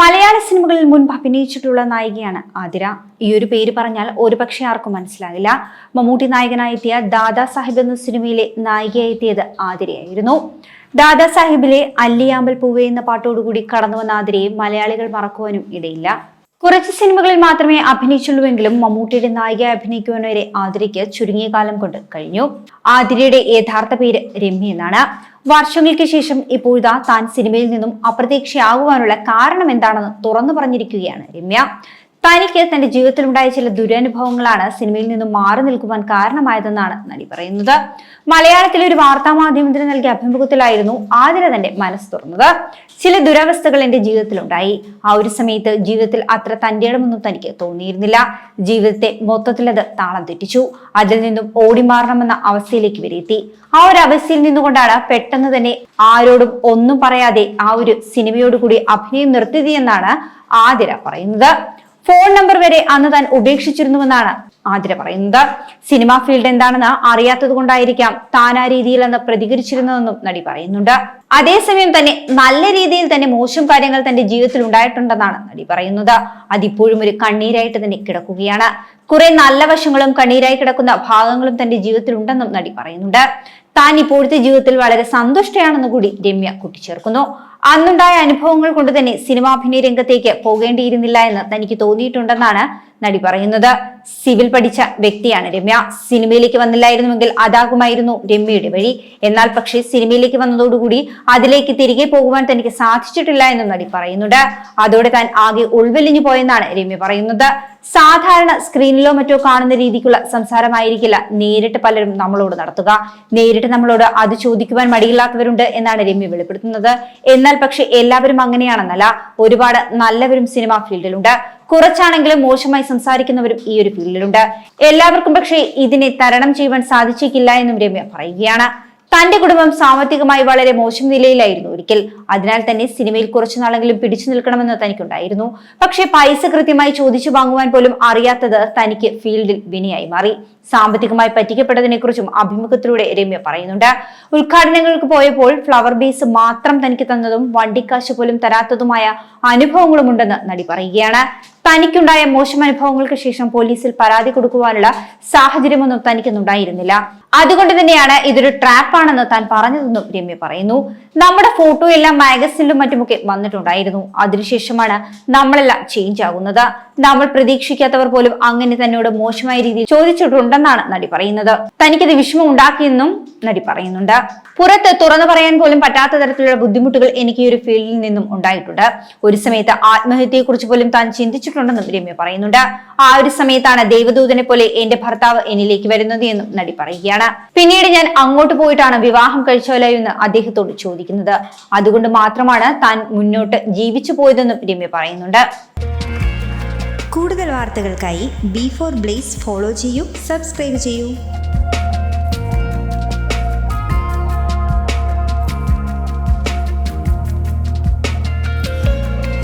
മലയാള സിനിമകളിൽ മുൻപ് അഭിനയിച്ചിട്ടുള്ള നായികയാണ് ആതിര. ഈ ഒരു പേര് പറഞ്ഞാൽ ഒരുപക്ഷെ ആർക്കും മനസ്സിലാകില്ല. മമ്മൂട്ടി നായകനായെത്തിയ ദാദാ സാഹിബ് എന്ന സിനിമയിലെ നായികയായെത്തിയത് ആതിരയായിരുന്നു. ദാദാ സാഹിബിലെ അല്ലിയാമ്പൽ പൂവേ എന്ന പാട്ടോടുകൂടി കടന്നു വന്ന ആതിരയെ മലയാളികൾ മറക്കുവാനും ഇടയില്ല. കുറച്ച് സിനിമകളിൽ മാത്രമേ അഭിനയിച്ചുള്ളൂവെങ്കിലും മമ്മൂട്ടിയുടെ നായിക അഭിനയിക്കുവാനവരെ ആതിരയ്ക്ക് ചുരുങ്ങിയ കാലം കൊണ്ട് കഴിഞ്ഞു. ആതിരയുടെ യഥാർത്ഥ പേര് രമ്യ എന്നാണ്. വർഷങ്ങൾക്ക് ശേഷം ഇപ്പോഴിതാ താൻ സിനിമയിൽ നിന്നും അപ്രതീക്ഷയാകുവാനുള്ള കാരണം എന്താണെന്ന് തുറന്നു പറഞ്ഞിരിക്കുകയാണ് രമ്യ. തനിക്ക് തന്റെ ജീവിതത്തിൽ ജീവിതത്തിലുണ്ടായ ചില ദുരനുഭവങ്ങളാണ് സിനിമയിൽ നിന്നും മാറി നിൽക്കുവാൻ കാരണമായതെന്നാണ് നടി പറയുന്നത്. മലയാളത്തിലെ ഒരു വാർത്താ മാധ്യമത്തിന് നൽകിയ അഭിമുഖത്തിലായിരുന്നു ആതിര തന്റെ മനസ്സ് തുറന്നത്. ചില ദുരവസ്ഥകൾ എന്റെ ജീവിതത്തിലുണ്ടായി. ആ ഒരു സമയത്ത് ജീവിതത്തിൽ അത്ര തന്റെ ഇടമൊന്നും തനിക്ക് തോന്നിയിരുന്നില്ല. ജീവിതത്തെ മൊത്തത്തിൽ അത് താളം തെറ്റിച്ചു. അതിൽ നിന്നും ഓടി മാറണമെന്ന അവസ്ഥയിലേക്ക് വരെത്തി ആ ഒരു അവസ്ഥയിൽ നിന്നുകൊണ്ടാണ് പെട്ടെന്ന് തന്നെ ആരോടും ഒന്നും പറയാതെ ആ ഒരു സിനിമയോടുകൂടി അഭിനയം നിർത്തിയതെന്നാണ് ആതിര പറയുന്നത്. ഫോൺ നമ്പർ വരെ അന്ന് താൻ ഉപേക്ഷിച്ചിരുന്നുവെന്നാണ് ആതിര പറയുന്നത്. സിനിമാ ഫീൽഡ് എന്താണെന്ന് അറിയാത്തത് കൊണ്ടായിരിക്കാം താൻ ആ രീതിയിൽ അന്ന് പ്രതികരിച്ചിരുന്നതെന്നും നടി പറയുന്നുണ്ട്. അതേസമയം തന്നെ നല്ല രീതിയിൽ തന്നെ മോശം കാര്യങ്ങൾ തന്റെ ജീവിതത്തിൽ ഉണ്ടായിട്ടുണ്ടെന്നാണ് നടി പറയുന്നത്. അതിപ്പോഴും ഒരു കണ്ണീരായിട്ട് തന്നെ കിടക്കുകയാണ്. കുറെ നല്ല വശങ്ങളും കണ്ണീരായി കിടക്കുന്ന ഭാഗങ്ങളും തന്റെ ജീവിതത്തിൽ ഉണ്ടെന്നും നടി പറയുന്നുണ്ട്. താൻ ഇപ്പോഴത്തെ ജീവിതത്തിൽ വളരെ സന്തുഷ്ടയാണെന്ന് കൂടി രമ്യ കൂട്ടിച്ചേർക്കുന്നു. അന്നുണ്ടായ അനുഭവങ്ങൾ കൊണ്ട് തന്നെ സിനിമാഭിനയ രംഗത്തേക്ക് പോകേണ്ടിയിരുന്നില്ല എന്ന് തനിക്ക് തോന്നിയിട്ടുണ്ടെന്നാണ് നടി പറയുന്നത്. സിവിൽ പഠിച്ച വ്യക്തിയാണ് രമ്യ. സിനിമയിലേക്ക് വന്നില്ലായിരുന്നുവെങ്കിൽ അതാകുമായിരുന്നു രമ്യയുടെ വഴി. എന്നാൽ പക്ഷേ സിനിമയിലേക്ക് വന്നതോടുകൂടി അതിലേക്ക് തിരികെ പോകുവാൻ തനിക്ക് സാധിച്ചിട്ടില്ല എന്നും നടി പറയുന്നുണ്ട്. അതോടെ താൻ ആകെ ഉൾവലിഞ്ഞു പോയെന്നാണ് രമ്യ പറയുന്നത്. സാധാരണ സ്ക്രീനിലോ മറ്റോ കാണുന്ന രീതിക്കുള്ള സംസാരമായിരിക്കില്ല. നേരിട്ട് പലരും നമ്മളോട് നടത്തുക. നേരിട്ട് നമ്മളോട് അത് ചോദിക്കുവാൻ മടിയില്ലാത്തവരുണ്ട് എന്നാണ് രമ്യ വെളിപ്പെടുത്തുന്നത്. എന്നാൽ പക്ഷെ എല്ലാവരും അങ്ങനെയാണെന്നല്ല. ഒരുപാട് നല്ലവരും സിനിമാ ഫീൽഡിലുണ്ട്. കുറച്ചാണെങ്കിലും മോശമായി സംസാരിക്കുന്നവരും ഈ ഒരു ഫീൽഡിലുണ്ട്. എല്ലാവർക്കും പക്ഷേ ഇതിനെ തരണം ചെയ്യുവാൻ സാധിച്ചേക്കില്ല എന്നും രമ്യ പറയുകയാണ്. തന്റെ കുടുംബം സാമ്പത്തികമായി വളരെ മോശം നിലയിലായിരുന്നു ഒരിക്കൽ. അതിനാൽ തന്നെ സിനിമയിൽ കുറച്ചു നാളെങ്കിലും പിടിച്ചു നിൽക്കണമെന്ന് തനിക്കുണ്ടായിരുന്നു. പക്ഷേ പൈസ കൃത്യമായി ചോദിച്ചു വാങ്ങുവാൻ പോലും അറിയാത്തത് തനിക്ക് ഫീൽഡിൽ വിനയായി മാറി. സാമ്പത്തികമായി പറ്റിക്കപ്പെട്ടതിനെ കുറിച്ചും അഭിമുഖത്തിലൂടെ രമ്യ പറയുന്നുണ്ട്. ഉദ്ഘാടനങ്ങൾക്ക് പോയപ്പോൾ ഫ്ലവർ ബേസ് മാത്രം തനിക്ക് തന്നതും വണ്ടിക്കാശ് പോലും തരാത്തതുമായ അനുഭവങ്ങളുമുണ്ടെന്ന് നടി പറയുകയാണ്. തനിക്കുണ്ടായ മോശം അനുഭവങ്ങൾക്ക് ശേഷം പോലീസിൽ പരാതി കൊടുക്കുവാനുള്ള സാഹചര്യമൊന്നും തനിക്കൊന്നുണ്ടായിരുന്നില്ല. അതുകൊണ്ട് തന്നെയാണ് ഇതൊരു ട്രാപ്പാണെന്ന് താൻ പറഞ്ഞതെന്നും രമ്യ പറയുന്നു. നമ്മുടെ ഫോട്ടോ എല്ലാം മാഗസിനിലും മറ്റുമൊക്കെ വന്നിട്ടുണ്ടായിരുന്നു. അതിനുശേഷമാണ് നമ്മളെല്ലാം ചേഞ്ച് ആകുന്നത്. നമ്മൾ പ്രതീക്ഷിക്കാത്തവർ പോലും അങ്ങനെ തന്നോട് മോശമായ രീതിയിൽ ചോദിച്ചിട്ടുണ്ടെന്നാണ് നടി പറയുന്നത്. തനിക്കത് വിഷമം ഉണ്ടാക്കിയെന്നും നടി പറയുന്നുണ്ട്. പുറത്ത് തുറന്നു പറയാൻ പോലും പറ്റാത്ത തരത്തിലുള്ള ബുദ്ധിമുട്ടുകൾ എനിക്ക് ഈ ഒരു ഫീൽഡിൽ നിന്നും ഉണ്ടായിട്ടുണ്ട്. ഒരു സമയത്ത് ആത്മഹത്യയെ കുറിച്ച് പോലും താൻ ചിന്തിച്ചിട്ടുണ്ടെന്നും രമ്യ പറയുന്നുണ്ട്. ആ ഒരു സമയത്താണ് ദേവദൂതനെ പോലെ എന്റെ ഭർത്താവ് എന്നിലേക്ക് വരുന്നത് എന്നും നടി പറയുകയാണ്. പിന്നീട് ഞാൻ അങ്ങോട്ട് പോയിട്ടാണ് വിവാഹം കഴിച്ചോലോ എന്ന് അദ്ദേഹത്തോട് ചോദിക്കുന്നത്. അതുകൊണ്ട് മാത്രമാണ് താൻ മുന്നോട്ട് ജീവിച്ചു പോയതെന്നും രമ്യ പറയുന്നുണ്ട്. കൂടുതൽ വാർത്തകൾക്കായി ബി ഫോർ ബ്ലേസ് ഫോളോ ചെയ്യൂ സബ്സ്ക്രൈബ് ചെയ്യൂ.